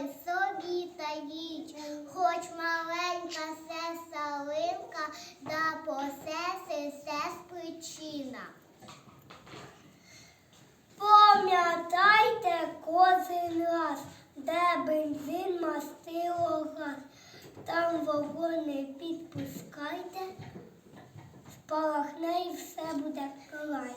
Собі стоїть, хоч маленька се салинка, да посеси се спичина. Пам'ятайте кожен раз, де бензин мастило газ. Там вогонь не підпускайте, спалахне і все буде край.